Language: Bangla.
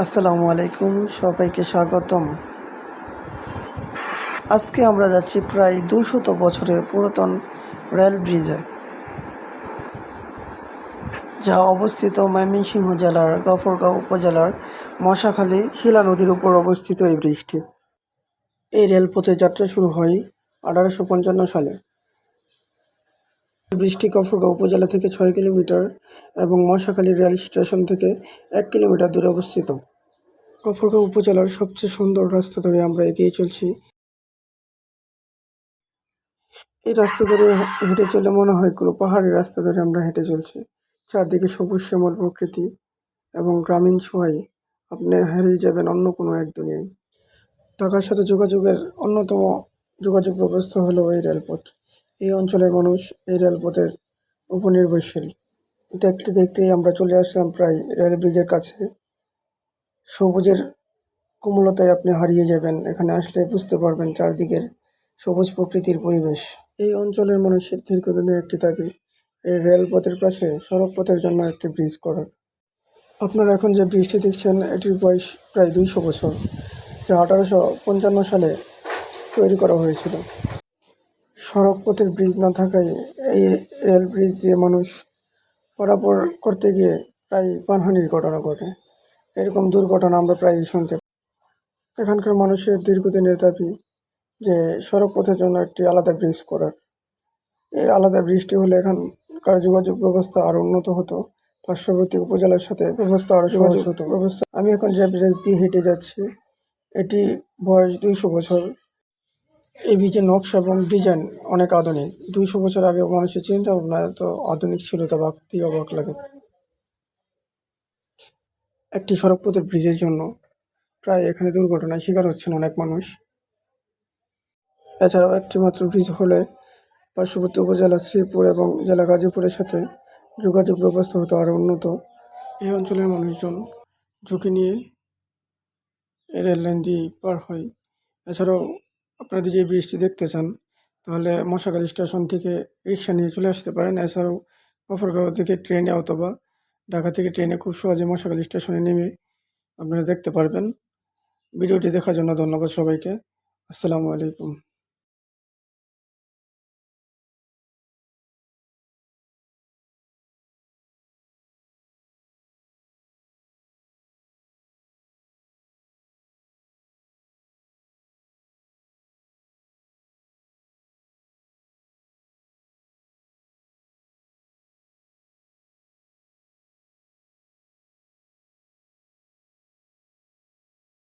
আসসালামু আলাইকুম, সবাইকে স্বাগতম। আজকে আমরা যাচ্ছি প্রায় দুশত বছরের পুরাতন রেল ব্রিজে, যা অবস্থিত ময়মনসিংহ জেলার গফরগাঁও উপজেলার মশাখালী শিলা নদীর উপর অবস্থিত এই ব্রিজটি। এই রেলপথে যাত্রা শুরু হয় আঠারোশো পঞ্চান্ন সালে। ব্রিজটি গফরগাঁও উপজেলা থেকে ছয় কিলোমিটার এবং মশাখালী রেল স্টেশন থেকে এক কিলোমিটার দূরে অবস্থিত। গফরগাঁও উপজেলার সবচেয়ে সুন্দর রাস্তা ধরে আমরা এগিয়ে চলছি। এই রাস্তা ধরে হেঁটে চলে মনে হয় কোনো পাহাড়ি রাস্তা ধরে আমরা হেঁটে চলছি। চারদিকে সবুজ শ্যামল প্রকৃতি এবং গ্রামীণ ছোঁয়ায় আপনি হারিয়ে যাবেন অন্য কোনো এক দুনিয়ায়। ঢাকার সাথে যোগাযোগের অন্যতম যোগাযোগ ব্যবস্থা হলো এই রেলপথ। এই অঞ্চলের মানুষ এই রেলপথের উপর নির্ভরশীল দেখতে দেখতেই আমরা চলে আসলাম প্রায় রেল ব্রিজের কাছে। সবুজের কোমলতায় আপনি হারিয়ে যাবেন, এখানে আসলে বুঝতে পারবেন চারদিকের সবুজ প্রকৃতির পরিবেশ। এই অঞ্চলের মানুষের দীর্ঘদিনের একটি দাবি, এই রেলপথের পাশে সড়ক পথের জন্য একটি ব্রিজ করার। আপনারা এখন যে ব্রিজটি দেখছেন, এটির বয়স প্রায় দুইশো বছর, যা আঠারোশো পঞ্চান্ন সালে তৈরি করা হয়েছিল। সড়ক পথের ব্রিজ না থাকায় এই রেল ব্রিজ দিয়ে মানুষ পারাপার করতে গিয়ে প্রায় প্রাণহানির ঘটনা ঘটে। এরকম দুর্ঘটনা আমরা প্রায়ই শুনতে পাই। এখানকার মানুষের দীর্ঘদিনের দাবি যে সড়ক পথের জন্য একটি আলাদা ব্রিজ করার। এই আলাদা ব্রিজটি হলে এখানকার যোগাযোগ ব্যবস্থা আরও উন্নত হতো পার্শ্ববর্তী উপজেলার সাথে ব্যবস্থা আরও সহজ হতো। ব্যবস্থা আমি এখন যে ব্রিজ দিয়ে হেঁটে যাচ্ছি এটি বয়স দুইশো বছর। এই ব্রিজের নকশা এবং ডিজাইন অনেক আধুনিক। দুইশো বছর আগে মানুষের চিন্তা ভাবনা এত আধুনিক ছিল, তা ভাবতেই অবাক লাগে। একটি সড়কপথের ব্রিজের জন্য প্রায় এখানে দুর্ঘটনায় শিকার হচ্ছেন অনেক মানুষ। এছাড়াও একটি মাত্র ব্রিজ হলে পার্শ্ববর্তী উপজেলা শ্রীপুর এবং জেলা গাজীপুরের সাথে যোগাযোগ ব্যবস্থা হতো আরও উন্নত। এই অঞ্চলের মানুষজন ঝুঁকি নিয়ে রেল লাইন দিয়ে পার হয়। এছাড়াও আপনারা যদি এই ব্রিজটি দেখতে চান, তাহলে মশাখালী স্টেশন থেকে রিক্সা নিয়ে চলে আসতে পারেন। এছাড়াও গফরগাঁও থেকে ট্রেনে অথবা ঢাকা থেকে ট্রেনে খুব সহজে মশাখালী স্টেশনে নেমে আপনারা দেখতে পারবেন। ভিডিওটি দেখার জন্য ধন্যবাদ সবাইকে। আসসালামু আলাইকুম।